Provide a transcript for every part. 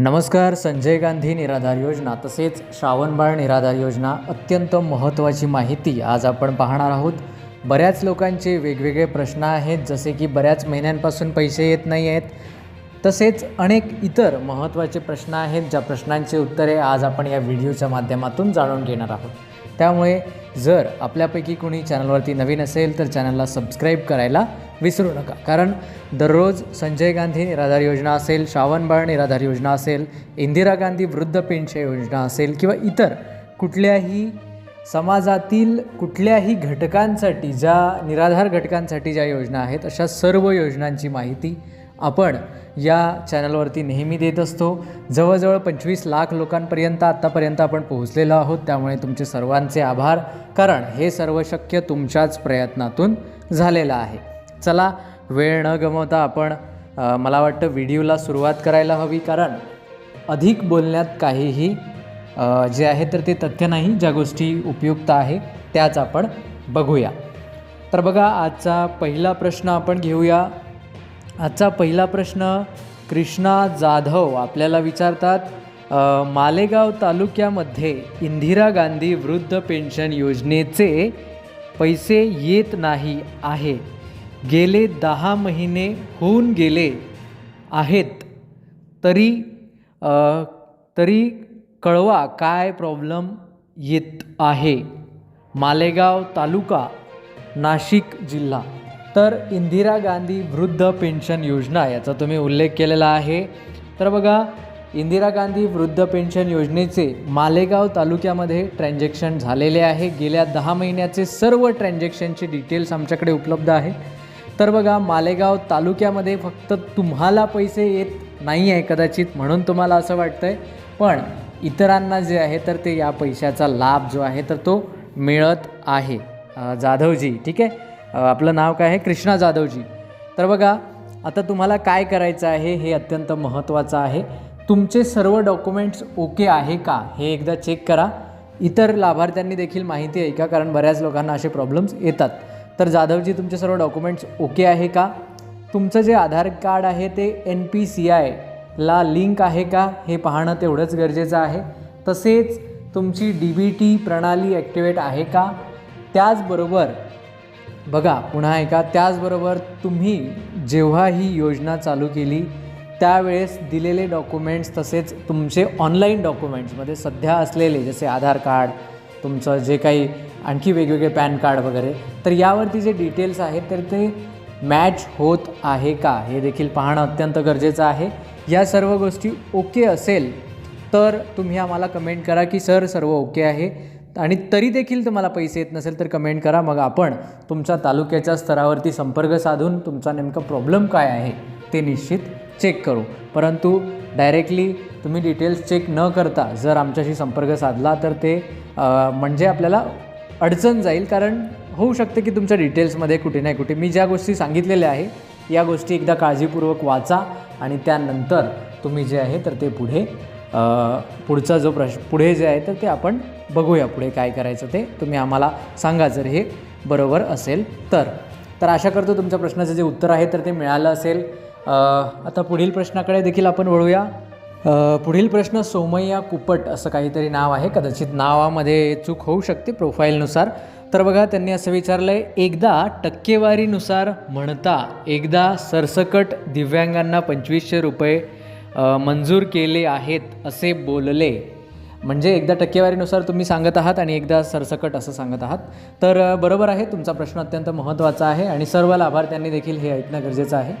नमस्कार संजय गांधी निराधार योजना तसेच श्रावणबाळ निराधार योजना अत्यंत महत्त्वाची माहिती आज आपण पाहणार आहोत. बऱ्याच लोकांचे वेगवेगळे प्रश्न आहेत जसे की बऱ्याच महिन्यांपासून पैसे येत नाही आहेत. तसेच अनेक इतर महत्त्वाचे प्रश्न आहेत ज्या प्रश्नांची उत्तरे आज आपण या व्हिडिओच्या माध्यमातून जाणून घेणार आहोत. त्यामुळे जर आपल्यापैकी कोणी चॅनलवरती नवीन असेल तर चॅनलला सबस्क्राईब करायला विसरू नका. कारण दररोज संजय गांधी निराधार योजना असेल श्रावणबाळ निराधार योजना असेल इंदिरा गांधी वृद्ध पेन्शन योजना असेल किंवा इतर कुठल्याही समाजातील कुठल्याही घटकांसाठी ज्या निराधार घटकांसाठी ज्या योजना आहेत अशा सर्व योजनांची माहिती आपण या चॅनलवरती नेहमी देत असतो. जवळजवळ पंचवीस लाख लोकांपर्यंत आत्तापर्यंत आपण पोहोचलेलो आहोत. त्यामुळे तुमचे सर्वांचे आभार. कारण हे सर्व शक्य तुमच्याच प्रयत्नातून झालेलं आहे. चला वेळ न गमवता आपण मला वाटतं व्हिडिओला सुरुवात करायला हवी कारण अधिक बोलण्यात काहीही जे आहे तर ते तथ्य नाही ज्या गोष्टी उपयुक्त आहे त्याच आपण बघूया. तर बघा आजचा पहिला प्रश्न आपण घेऊया. आजचा पहिला प्रश्न कृष्णा जाधव आपल्याला विचारतात मालेगाव तालुक्यामध्ये इंदिरा गांधी वृद्ध पेन्शन योजनेचे पैसे येत नाही आहे गेले दहा महिने होऊन गेले आहेत तरी तरी कळवा काय प्रॉब्लेम येत आहे. मालेगाव तालुका नाशिक जिल्हा. तर इंदिरा गांधी वृद्ध पेन्शन योजना याचा तुम्ही उल्लेख केलेला आहे. तर बघा इंदिरा गांधी वृद्ध पेन्शन योजनेचे मालेगाव तालुक्यामध्ये ट्रान्झॅक्शन झालेले आहे. गेल्या दहा महिन्याचे सर्व ट्रान्झॅक्शनचे डिटेल्स आमच्याकडे उपलब्ध आहे. तर बघा मालेगाव तालुक्यामध्ये फक्त तुम्हाला पैसे येत नाही आहे कदाचित म्हणून तुम्हाला असं वाटतं आहे पण इतरांना जे आहे तर ते या पैशाचा लाभ जो आहे तर तो मिळत आहे. जाधवजी ठीक आहे? आपलं नाव काय आहे? कृष्णा जाधवजी. तर बघा आता तुम्हाला काय करायचं आहे हे अत्यंत महत्त्वाचं आहे. तुमचे सर्व डॉक्युमेंट्स ओके आहे का हे एकदा चेक करा. इतर लाभार्थ्यांनी देखील माहिती आहे का? कारण बऱ्याच लोकांना असे प्रॉब्लेम्स येतात. तर जाधवजी तुमचे सर्व डॉक्युमेंट्स ओके आहे का? तुमचं जे आधार कार्ड आहे ते एन पी सी आय ला लिंक आहे का? हे पाहणं तेवढंच गरजेचं आहे. तसेच तुमची डी बी टी प्रणाली ॲक्टिवेट आहे का? त्याचबरोबर बघा पुन्हा ऐका त्याचबरोबर तुम्ही जेव्हा ही योजना चालू केली त्यावेळेस दिलेले डॉक्युमेंट्स तसेच तुमचे ऑनलाईन डॉक्युमेंट्समध्ये सध्या असलेले जसे आधार कार्ड तुमचं जे काही आणखी वेगवेगळे पॅन कार्ड वगैरे. तर यावरती जे डिटेल्स आहेत तर ते मॅच होत आहे का? हे देखील पाहणं अत्यंत गरजेचं आहे. या सर्व गोष्टी ओके असेल तर तुम्ही आम्हाला कमेंट करा की सर सर्व ओके आहे. आणि तरी देखील तुम्हाला पैसे येत नसेल तर कमेंट करा. मग आपण तुमच्या तालुक्याच्या स्तरावरती संपर्क साधून तुमचा नेमका प्रॉब्लेम काय आहे ते निश्चित चेक करू. परंतु डायरेक्टली तुम्ही डिटेल्स चेक न करता जर आमच्याशी संपर्क साधला तर ते म्हणजे आपल्याला अडचण जाईल कारण होऊ शकते की तुमच्या डिटेल्समध्ये कुठे नाही कुठे मी ज्या गोष्टी सांगितलेल्या आहे या गोष्टी एकदा काळजीपूर्वक वाचा आणि त्यानंतर तुम्ही जे आहे तर ते पुढे पुढचा जो प्रश्न पुढे जे आहे तर ते आपण बघूया पुढे काय करायचं ते तुम्ही आम्हाला सांगा जर हे बरोबर असेल तर. तर आशा करतो तुमच्या प्रश्नाचं जे उत्तर आहे तर ते मिळालं असेल. आता पुढील प्रश्नाकडे देखील आपण वळूया. पुढील प्रश्न सोमय्या कुपट असं काहीतरी नाव आहे. कदाचित नावामध्ये चूक होऊ शकते प्रोफाईलनुसार. तर बघा त्यांनी असं विचारलं आहे एकदा टक्केवारीनुसार म्हणता एकदा सरसकट दिव्यांगांना पंचवीसशे रुपये मंजूर केले आहेत असे बोलले. म्हणजे एकदा टक्केवारीनुसार तुम्ही सांगत आहात आणि एकदा सरसकट असं सांगत आहात. तर बरोबर आहे तुमचा प्रश्न अत्यंत महत्त्वाचा आहे आणि सर्व लाभार्थ्यांनी देखील हे ऐकणं गरजेचं आहे.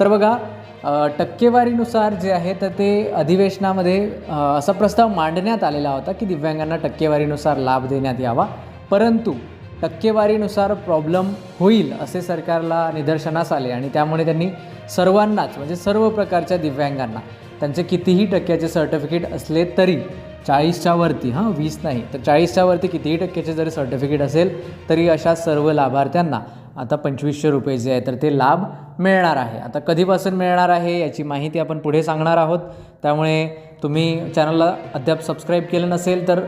तर बघा टक्केवारीनुसार जे आहे तर ते अधिवेशनामध्ये असा प्रस्ताव मांडण्यात आलेला होता की दिव्यांगांना टक्केवारीनुसार लाभ देण्यात यावा. परंतु टक्केवारीनुसार प्रॉब्लेम होईल असे सरकारला निदर्शनास आले आणि त्यामुळे त्यांनी सर्वांनाच म्हणजे सर्व प्रकारच्या दिव्यांगांना त्यांचे कितीही टक्क्याचे सर्टिफिकेट असले तरी चाळीसच्या वरती हां वीस नाही तर चाळीसच्या वरती कितीही टक्क्याचे जरी सर्टिफिकेट असेल तरी अशा सर्व लाभार्थ्यांना आता पंचवीसशे रुपये जे आहे तर ते लाभ मिळणार आहे. आता कधीपासून मिळणार आहे याची माहिती आपण पुढे सांगणार आहोत. त्यामुळे तुम्ही चॅनलला अद्याप सबस्क्राईब केलं नसेल तर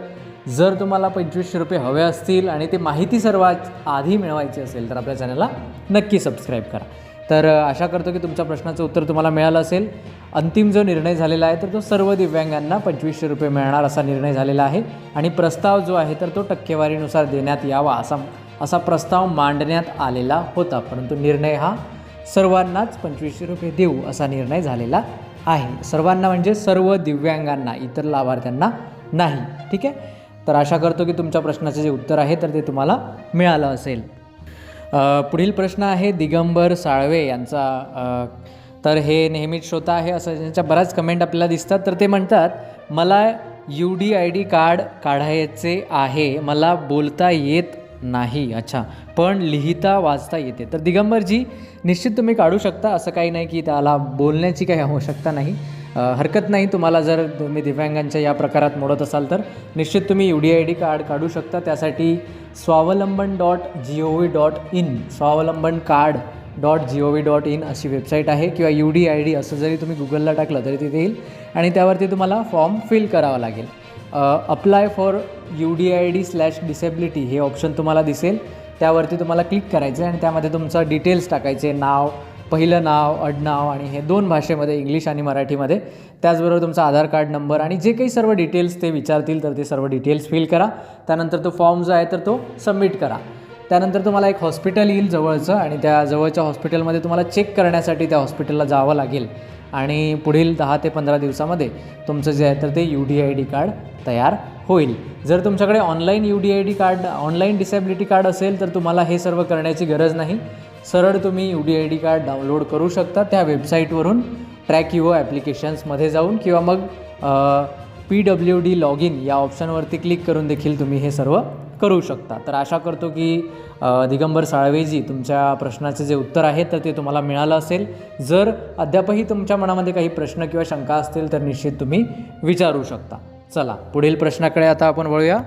जर तुम्हाला पंचवीसशे रुपये हवे असतील आणि ते माहिती सर्वात आधी मिळवायची असेल तर आपल्या चॅनलला नक्की सबस्क्राईब करा. तर आशा करतो की तुमच्या प्रश्नाचं उत्तर तुम्हाला मिळालं असेल. अंतिम जो निर्णय झालेला आहे तर तो सर्व दिव्यांगांना पंचवीसशे रुपये मिळणार असा निर्णय झालेला आहे. आणि प्रस्ताव जो आहे तर तो टक्केवारीनुसार देण्यात यावा असा असा प्रस्ताव मांडण्यात आलेला होता परंतु निर्णय हा सर्वांनाच पंचवीसशे रुपये देऊ असा निर्णय झालेला आहे. सर्वांना म्हणजे सर्व दिव्यांगांना इतर लाभार्थ्यांना नाही. ठीक आहे? तर आशा करतो की तुमच्या प्रश्नाचे जे उत्तर आहे तर ते तुम्हाला मिळालं असेल. पुढील प्रश्न आहे दिगंबर साळवे यांचा तर हे नेहमीच श्रोता आहे असं त्यांच्या बऱ्याच कमेंट आपल्याला दिसतात तर ते म्हणतात मला U D I D card काढायचे आहे मला बोलता येत नाही. अच्छा. पण लिहिता वाचता येते. तर दिगंबरजी निश्चित तुम्ही काढू शकता. असं काही नाही की त्याला बोलण्याची काही आवश्यकता नाही. हरकत नाही. तुम्हाला जर तुम्ही दिव्यांगांच्या या प्रकारात मोडत असाल तर निश्चित तुम्ही U D I D card काढू शकता. त्यासाठी Swavalamban dot G O V dot in Swavalamban card dot G O V dot in अशी वेबसाईट आहे किंवा यू डी आय डी असं जरी तुम्ही गुगलला टाकलं तरी तिथे येईल. आणि त्यावरती तुम्हाला फॉर्म फिल करावा लागेल. Apply for U D I D slash disability हे ऑप्शन तुम्हाला दिसेल. त्यावरती तुम्हाला क्लिक करायचं आहे आणि त्यामध्ये तुमचं डिटेल्स टाकायचे नाव पहिलं नाव अडनाव आणि हे दोन भाषेमध्ये इंग्लिश आणि मराठीमध्ये. त्याचबरोबर तुमचा आधार कार्ड नंबर आणि जे काही सर्व डिटेल्स ते विचारतील तर ते सर्व डिटेल्स फिल करा. त्यानंतर तो फॉर्म जो आहे तर तो सबमिट करा. त्यानंतर तुम्हाला एक हॉस्पिटल येईल जवळचं आणि त्या जवळच्या हॉस्पिटलमध्ये तुम्हाला चेक करण्यासाठी त्या हॉस्पिटलला जावं लागेल. आणि पुढील दहा ते पंधरा दिवसामध्ये तुमचं जे आहे तर ते U D I D card तयार होईल. जर तुमच्याकडे online U D I D card online disability card असेल तर तुम्हाला हे सर्व करण्याची गरज नाही. सरळ तुम्ही U D I D card download करू शकता त्या वेबसाईटवरून ट्रॅक युओ ॲप्लिकेशन्समध्ये जाऊन किंवा मग P W D log in या ऑप्शनवरती क्लिक करून देखील तुम्ही हे सर्व करू शकता. तर आशा करतो की दिगंबर साळवेजी तुमच्या प्रश्नाचे जे उत्तर आहे तर ते तुम्हाला मिळालं असेल. जर अद्यापही तुमच्या मनामध्ये काही प्रश्न किंवा शंका असतील तर निश्चित तुम्ही विचारू शकता. चला पुढील प्रश्नाकडे आता आपण वळूया.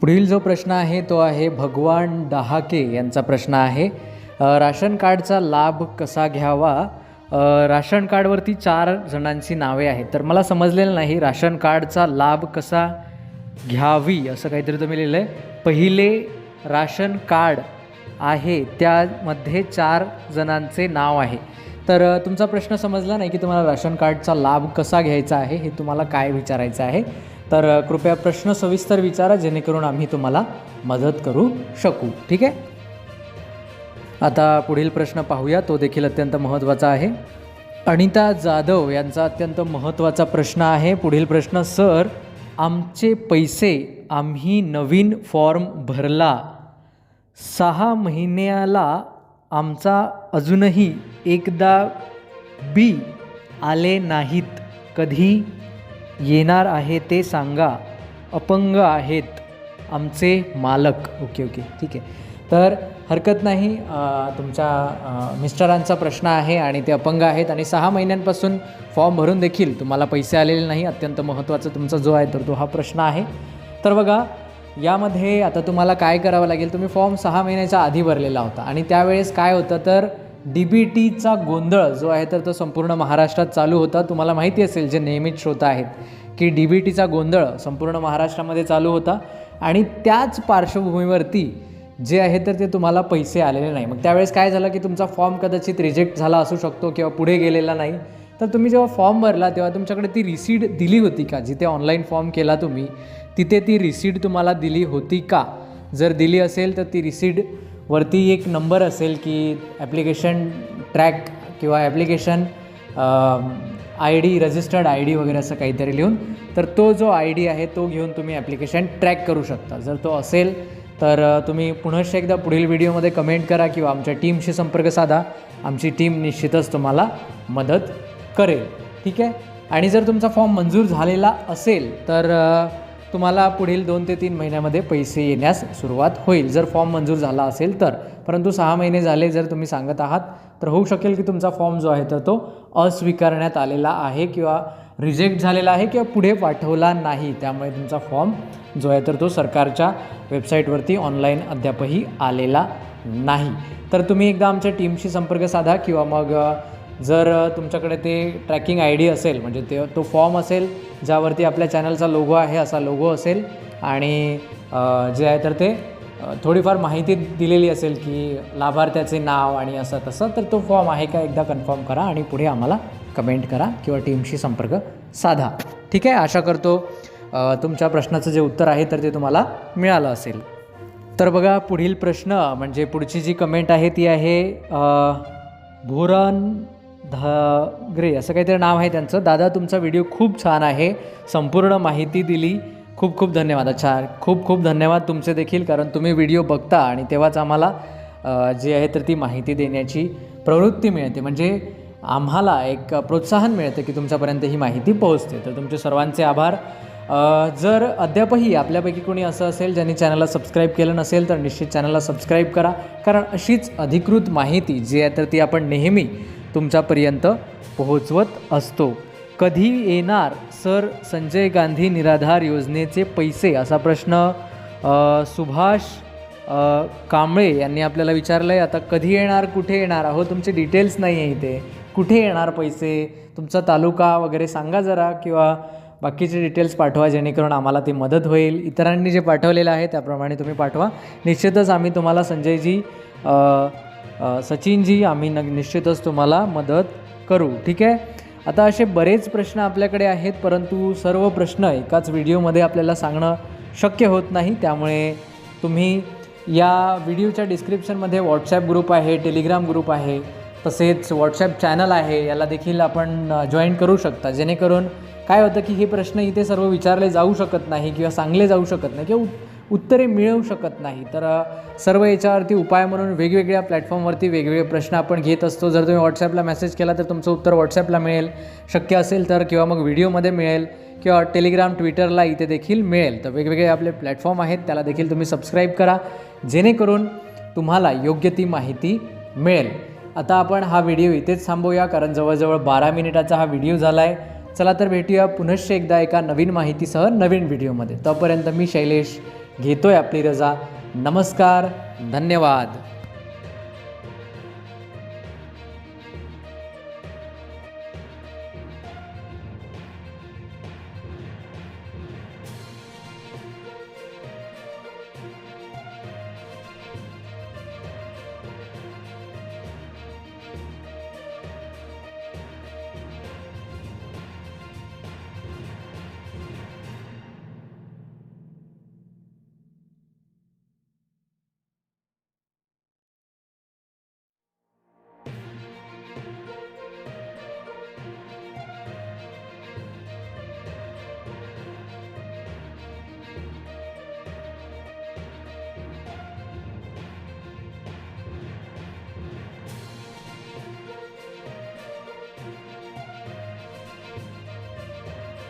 पुढील जो प्रश्न आहे तो आहे भगवान डहाके यांचा प्रश्न आहे. राशन कार्डचा लाभ कसा घ्यावा? राशन कार्डवरती चार जणांची नावे आहेत. तर मला समजलेलं नाही राशन कार्डचा लाभ कसा घ्यावी असं काहीतरी तुम्ही लिहिलं आहे पहिले राशन कार्ड आहे त्यामध्ये चार जणांचे नाव आहे. तर तुमचा प्रश्न समजला नाही की तुम्हाला राशन कार्डचा लाभ कसा घ्यायचा आहे हे तुम्हाला काय विचारायचं आहे? तर कृपया प्रश्न सविस्तर विचारा जेणेकरून आम्ही तुम्हाला मदत करू शकू. ठीक आहे? आता पुढील प्रश्न पाहूया. तो देखील अत्यंत महत्त्वाचा आहे. अनिता जाधव यांचा अत्यंत महत्त्वाचा प्रश्न आहे. पुढील प्रश्न सर आमचे पैसे आम्ही नवीन फॉर्म भरला. सहा महिन्याला आमचा अजूनही एकदा बी आले नाहीत. कधी येणार आहे ते सांगा. अपंग आहेत आमचे मालक. Okay okay. ठीक आहे. तर हरकत नाही. तुमच्या मिस्टरांचा प्रश्न आहे आणि ते अपंग आहेत आणि सहा महिन्यांपासून फॉर्म भरून देखील तुम्हाला पैसे आलेले नाही अत्यंत महत्त्वाचा तुमचा जो आहे तर तो हा प्रश्न आहे. तर बघा यामध्ये आता तुम्हाला काय करावं लागेल तुम्ही फॉर्म सहा महिन्याच्या आधी भरलेला होता आणि त्यावेळेस काय होतं तर डी बी टीचा गोंधळ जो आहे तर तो संपूर्ण महाराष्ट्रात चालू होता. तुम्हाला माहिती असेल जे नियमित श्रोता आहेत की डी बी टीचा गोंधळ संपूर्ण महाराष्ट्रामध्ये चालू होता आणि त्याच पार्श्वभूमीवरती जे आहे तर ते तुम्हाला पैसे आलेले नाही. मग त्यावेळेस काय झालं की तुमचा फॉर्म कदाचित रिजेक्ट झाला असू शकतो किंवा पुढे गेलेला नाही. तर तुम्ही जेव्हा फॉर्म भरला तेव्हा तुमच्याकडे ती रिसीट दिली होती का? जिथे ऑनलाईन फॉर्म केला तुम्ही तिथे ती रिसीट तुम्हाला दिली होती का? जर दिली असेल तर ती रिसीट वरती एक नंबर असेल की ॲप्लिकेशन ट्रॅक किंवा application I D registered I D वगैरे असं काहीतरी लिहून तर तो जो आय डी आहे तो घेऊन तुम्ही ॲप्लिकेशन ट्रॅक करू शकता. जर तो असेल तर तुम्ही पुनश्च एकदा पुढील व्हिडिओमध्ये कमेंट करा किंवा आमच्या टीमशी संपर्क साधा. आमची टीम निश्चितच तुम्हाला मदत करेल. ठीक आहे? आणि जर तुमचा फॉर्म मंजूर झालेला असेल तर तुम्हाला पुढील दोन ते तीन महिन्यामध्ये पैसे येण्यास सुरुवात होईल. जर फॉर्म मंजूर झाला असेल तर. परंतु सहा महिने झाले जर तुम्ही सांगत आहात तर होऊ शकेल की तुमचा फॉर्म जो आहे तर तो अस्वीकारण्यात आलेला आहे किंवा रिजेक्ट झालेला आहे किंवा पुढे पाठवला नाही त्यामुळे तुमचा फॉर्म जो आहे तर तो सरकारच्या वेबसाईटवरती ऑनलाईन अद्यापही आलेला नाही. तर तुम्ही एकदा आमच्या टीमशी संपर्क साधा किंवा मग जर तुमच्याकडे ते ट्रॅकिंग आय डी असेल म्हणजे ते तो फॉर्म असेल ज्यावरती आपल्या चॅनलचा लोगो आहे असा लोगो असेल आणि जे आहे तर ते थोडीफार माहिती दिलेली असेल की लाभार्थ्याचे नाव आणि असं तसं तर तो फॉर्म आहे का एकदा कन्फर्म करा आणि पुढे आम्हाला कमेंट करा किंवा टीमशी संपर्क साधा. ठीक आहे? आशा करतो तुमच्या प्रश्नाचं जे उत्तर आहे तर ते तुम्हाला मिळालं असेल. तर बघा पुढील प्रश्न म्हणजे पुढची जी कमेंट आहे ती आहे अ, भुरन धग्रे असं काहीतरी नाव आहे त्यांचं. दादा तुमचा व्हिडिओ खूप छान आहे. संपूर्ण माहिती दिली. खूप खूप धन्यवाद. अच्छा खूप खूप धन्यवाद तुमचे देखील कारण तुम्ही व्हिडिओ बघता आणि तेव्हाच आम्हाला जी आहे तर ती माहिती देण्याची प्रवृत्ती मिळते. म्हणजे आम्हाला एक प्रोत्साहन मिळतं की तुमच्यापर्यंत ही माहिती पोहोचते. तर तुमचे सर्वांचे आभार. जर अद्यापही आपल्यापैकी कोणी असं असेल ज्यांनी चॅनलला सबस्क्राईब केलं नसेल तर निश्चित चॅनलला सबस्क्राईब करा. कारण अशीच अधिकृत माहिती जी आहे तर ती आपण नेहमी तुमच्यापर्यंत पोहोचवत असतो. कधी येणार सर संजय गांधी निराधार योजनेचे पैसे? असा प्रश्न सुभाष कांबळे यांनी आपल्याला विचारलं आहे आता कधी येणार कुठे येणार? अहो तुमचे डिटेल्स नाही आहे इथे. कुठे येणार पैसे? तुमचा तालुका वगैरे सांगा जरा किंवा बाकीचे डिटेल्स पाठवा जेणेकरून आम्हाला ती मदत होईल. इतरांनी जे पाठवलेलं आहे त्याप्रमाणे तुम्ही पाठवा. निश्चितच आम्ही तुम्हाला संजयजी सचिनजी आम्ही न निश्चितच तुम्हाला मदत करू. ठीक आहे? आता असे बरेच प्रश्न आपल्याकडे आहेत परंतु सर्व प्रश्न एकाच व्हिडिओमध्ये आपल्याला सांगणं शक्य होत नाही. त्यामुळे तुम्ही या व्हिडिओच्या डिस्क्रिप्शनमध्ये व्हॉट्सॲप ग्रुप आहे टेलिग्राम ग्रुप आहे. तसेच व्हॉट्सॲप चॅनल आहे याला देखील आपण जॉईन करू शकता. जेणेकरून काय होतं की हे प्रश्न इथे सर्व विचारले जाऊ शकत नाही किंवा सांगले जाऊ शकत नाही किंवा उत्तरे मिळवू शकत नाही. तर सर्व याच्यावरती उपाय म्हणून वेगवेगळ्या प्लॅटफॉर्मवरती वेगवेगळे प्रश्न आपण घेत असतो. जर तुम्ही व्हॉट्सॲपला मेसेज केला तर तुमचं उत्तर व्हॉट्सॲपला मिळेल. शक्य असेल तर किंवा मग व्हिडिओमध्ये मिळेल किंवा टेलिग्राम ट्विटरला इथे देखील मिळेल. तर वेगवेगळे आपले प्लॅटफॉर्म आहेत त्याला देखील तुम्ही सबस्क्राईब करा. जेणेकरून तुम्हाला योग्य ती माहिती मिळेल. आता आपण हा व्हिडिओ इथेच थांबवूया कारण जवळजवळ बारा मिनिटाचा हा व्हिडिओ झाला आहे चला तर भेटूया पुनश्च एकदा एका नवीन माहितीसह नवीन व्हिडिओमध्ये. तोपर्यंत मी शैलेश घेतोय आपली रजा. नमस्कार धन्यवाद.